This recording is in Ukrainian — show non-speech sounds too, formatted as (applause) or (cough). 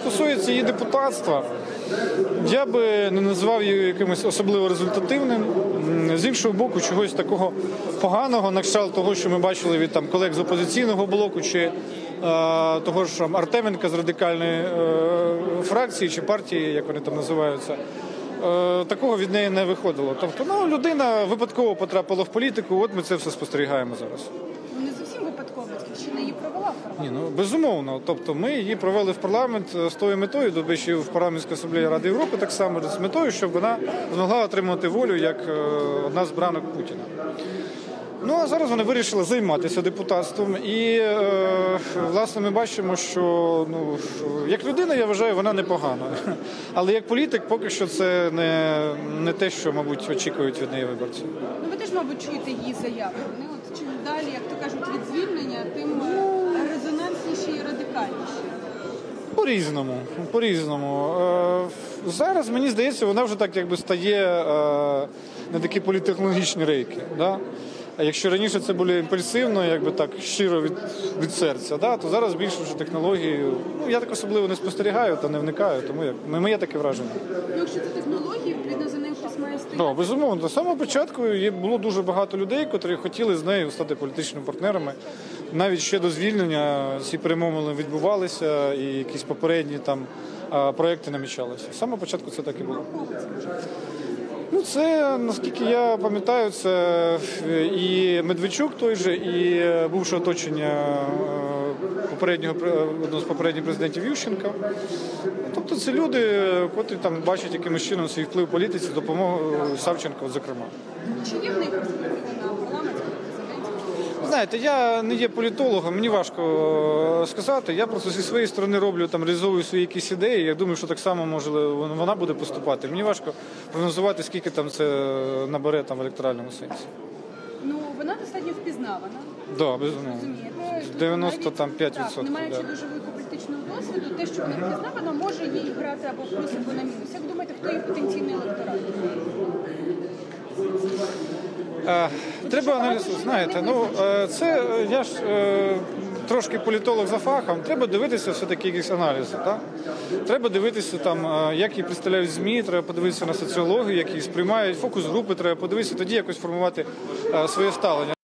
стосується її депутатства, я би не називав її якимось особливо результативним. З іншого боку, чогось такого поганого, на кшталт того, що ми бачили від там колег з опозиційного блоку, чи е, того ж там, Артеменка з радикальної е, фракції чи партії, як вони там називаються. Е, Такого від неї не виходило. Тобто, ну людина випадково потрапила в політику. От ми це все спостерігаємо зараз. Батьківщина її провела в парламент. Ні, ну безумовно. Тобто ми її провели в парламент е, з тою метою, до речі, в парламентській асамблеї Ради Європи так само з метою, щоб вона змогла отримати волю як е, одна з бранок Путіна. Ну а зараз вони вирішили займатися депутатством, і е, власне ми бачимо, що ну як людина, я вважаю, вона непогана. (laughs) Але як політик, поки що це не, не те, що, мабуть, очікують від неї виборці. Ну ви теж, мабуть, чуєте її заяви. Вони от чим далі, як то кажуть, від звільнення, тим е, резонансніші і радикальніші. По-різному. По-різному. Е, зараз, мені здається, вона вже так якби стає е, на такі політехнологічні рейки. Да? А якщо раніше це було імпульсивно, якби так щиро від, від серця, да? то зараз більше вже технології. Ну, я так особливо не спостерігаю та не вникаю, тому як моє таке враження. Ну, якщо це технології, відповідно за ним хтось має стояти. Ну, безумовно, з самого початку є- було дуже багато людей, котрі хотіли з нею стати політичними партнерами. Навіть ще до звільнення ці перемовини відбувалися, і якісь попередні там проекти намічалися. Самого початку це так і було. Ну, це, наскільки я пам'ятаю, це е, і Медведчук той же, і е, бувше оточення е, попереднього одного з попередніх президентів Ющенка. Тобто це люди, котрі там бачать якимось чином свій вплив політиці, допомогу Савченко, зокрема. Чи є в них Знаєте, я не є політологом, мені важко е, сказати. Я просто зі своєї сторони роблю там реалізовую свої якісь ідеї. Я думаю, що так само може вона буде поступати. Мені важко прогнозувати, скільки там це набере там в електоральному сенсі. Ну вона достатньо впізнавана. Да, безумовно. Розумієте? Тобто 95%, так, не маючи да. дуже великого політичного досвіду, те, що вона впізнавана, може їй грати або в плюс, або на мінус. Як думаєте, хто її потенційний електорат? Е, Треба аналізувати. Знаєте, ну е, це е, я ж трошки політолог за фахом. Треба дивитися все-таки якісь аналізи. Так? Треба дивитися там, як її представляють ЗМІ, треба подивитися на соціологію, як її сприймають, фокус групи треба подивитися, тоді якось формувати своє ставлення.